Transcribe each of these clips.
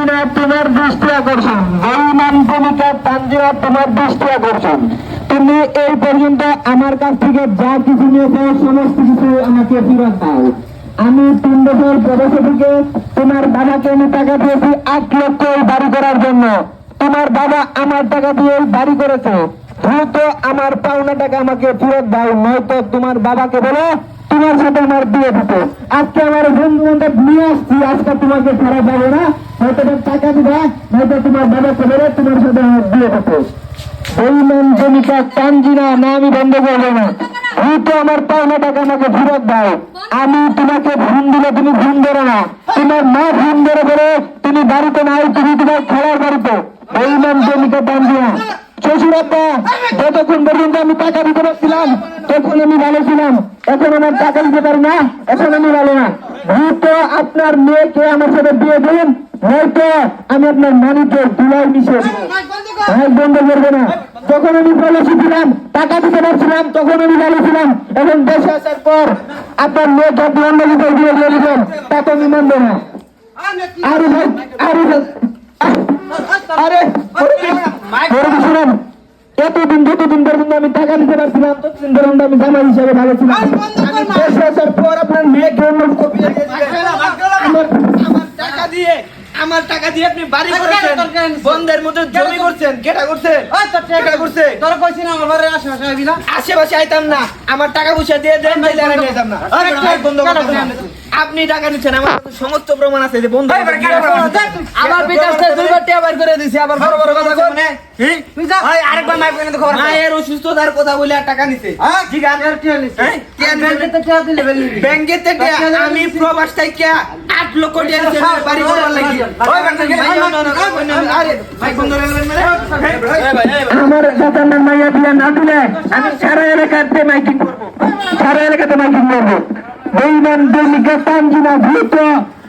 তানজিনা তোমার দৃষ্টি আকর্ষণ। বেঈমান প্রেমিকা তানজিনা তোমার দৃষ্টি আকর্ষণ। তুমি এই পর্যন্ত আমার কাছ থেকে যা কিছু নিয়েছো, সমস্ত কিছু আমাকে ফেরত দাও। আমি তিন বছর বয়সে থেকে তোমার বাবাকে আমি টাকা দিয়েছি আট লক্ষ বাড়ি করার জন্য। তোমার বাবা আমার টাকা দিয়ে বাড়ি করেছে। দ্রুত আমার পাওনা টাকা আমাকে ফেরত দাও, নয়তো তোমার বাবাকে বলো তোমার সাথে আমার বিয়ে দিতে। আজকে আমার বন্ধু বান্ধব নিয়ে আসছি, আজকে তোমাকে ছাড়া যাবে না। হয়তো টাকা দিবা, নয়তো তোমার বাবাকে বলে তোমার সাথে আমার বিয়ে দিতে। তানজিনা না আমি বন্ধ করব না। দ্রুত আমার পাওনা টাকা, আমাকে ফেরত দাও। আমি তোমাকে ফোন দিলে তুমি ফোন ধরো না। তোমার মা ফোন ধরে বলে, তুমি বাড়িতে নাই, তুমি তোমার খেলার বাড়িতে। বললেন জমিকা তানজিনা শ্বশুর যতক্ষণ পর্যন্ত আমি টাকা দিতে পারছিলাম, তখন আমি ভালো ছিলাম। এখন আমার টাকা দিতে পারি না, এখন আমি ভালো না। দ্রুত আপনার মেয়েকে আমার সাথে বিয়ে দিন, নয়তো আমি আপনার মানিকে দুলাই মিশে এক বন্ধ করবে না। যখন আমি পলিসি ছিলাম, টাকা দিতে পারছিলাম, তখন আমি ভালো ছিলাম। এখন দেশে আসার পর আপনার মেয়েকে আপনি অন্য দিতে বিয়ে দিয়ে দিবেন তা তো আমি মানবো না। আরে ভাই, আরে আরে শুনুন? এতদিন যতদিন পর্যন্ত আমি টাকা দিতে পারছিলাম ততদিন পর্যন্ত আমি জামাই হিসাবে ভালো ছিলাম। দেশে আসার পর আপনার মেয়েকে অন্য আমার টাকা দিয়ে আমার টাকা দিয়ে আপনি বাড়ি করেছেন বন্ধের মতো জমি করছেন? কেটা করছেন? কেটা করছে তোরা কইছিস না আমার বাড়ির আশেপাশে আইবি না? আশেপাশে আইতাম না। আমার টাকা পয়সা দিয়ে দেন তাইলে আমি যেতাম না। বন্ধ করতে না। আপনি টাকা নিচ্ছেন আমার সমস্ত প্রমাণ আছে যে বন্ধ আমার বিকাশ থেকে দুইবার টিয়া বাইর করে দিছি আবার বড় বড় কথা ওই আরেকবার মাইক করে। খবর আছে মায়ের অসুস্থতার কথা বলে আর টাকা নিছে। হ্যাঁ? ঠিক আছে বেলি ব্যাংকে থেকে আমি প্রবাস থেকে আট লক্ষ আমার আমার সাতান্ন মাইয়া দিলে না দিলে আমি সারা এলাকাতে মাইকিং করব। সারা এলাকাতে মাইকিং করব। বেইমান বেলিকা তানজিনা ভূত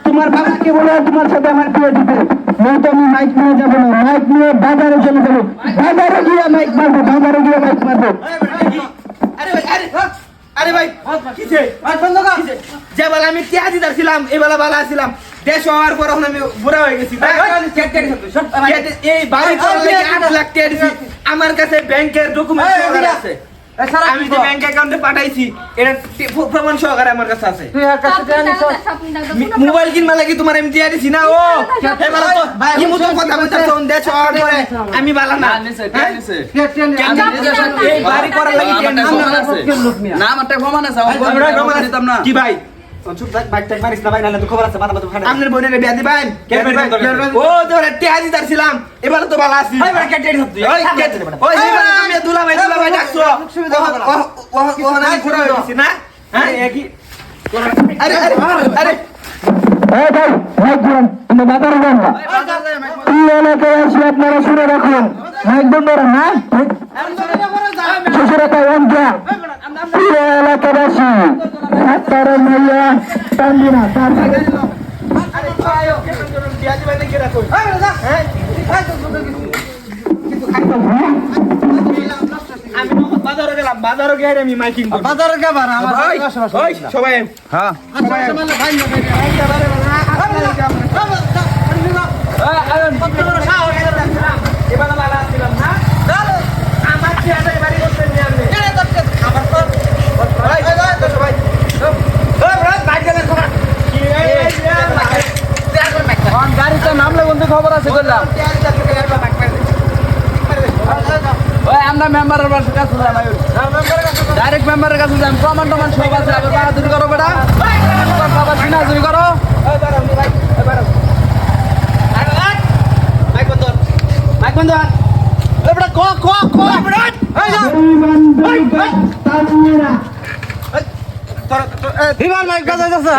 তোমার বাবাকে বলে তোমার সাথে আমার বিয়ে দিতে। নয়তো আমি মাইক নিয়ে যাব না। মাইক নিয়ে বাজারে চলে যাব। বাজারে গিয়ে মাইক মারবো বাজারে গিয়ে মাইক মারবো। আরে ভাই আরে আরে ভাই কিসে বন্ধ কর। যে বেলা আমি টিয়া দিদার ছিলাম এই বেলা বালা ছিলাম। দেশ হওয়ার পর এখন আমি বুড়া হয়ে গেছি। এই বাড়ি করার আট লাখ টাকা আমার কাছে ব্যাংকের ডকুমেন্ট আছে। আমি যে ব্যাংক অ্যাকাউন্টে পাঠাইছি এটা প্রমাণ সহকারে আমার কাছে আছে। তুই আর কাছে টিয়া নিছ মি- মোবাইল কিনবা লাগি তোমার আমি দিয়া দিছি না ও। আমি বালা না। হ্যাঁ? টিয়া টিয়া এই বাড়ি করার লাগি টিয়া প্রমাণ আছে আমরা প্রমাণ দিতাম না। কি ভাই? আপনার বোনের বিয়া দিবেন? ও তোর এবার তো ভালো আছি ভাই ভাই কেটে দিছ তুই। ওই কে- ওই যে বেলা তুমি দুলা ভাই দুলা ভাই ডাকছো। না। ও- ও- ও- ওখানে আমি ঘোরা হয়ে? আরে আরে আরে যান না এই এলাকায় আসি আপনারা শুনে রাখুন মাইক বন্ধ করেন না শ্বশুর একটা অঞ্চল প্রিয় এলাকাবাসী সাতটার মাইয়া তানজিনা তার আরে আয়ো বিয়া দিবেন নাকি রাখো হ্যাঁ আমি বাজারে গেলাম বাজারে গিয়ে আমি মাইকিং করব বাজারে গাবার আমার সবাই হ্যাঁ আশেপাশে মানে ভাই না ভাই এবার ভালো আসছিলাম না আমার চেয়ারে বাড়ি করতে নিয়ে আসবে আমার তো ভাই ভাই কি এই, এই, এই, গাড়িতে নামলে বন্ধু খবর আছে করলাম আমরা মেম্বারের কাছে কাছে যাই ডাইরেক্ট মেম্বারের কাছে যাই প্রমাণ টমান সব আছে আবার বাহাদুরি করো বেটা বাবা সিনাজুরি করো মাইক বন্ধ এবড়া ক ক ক তানজিনা বিমান মাইক বাজাইতেছে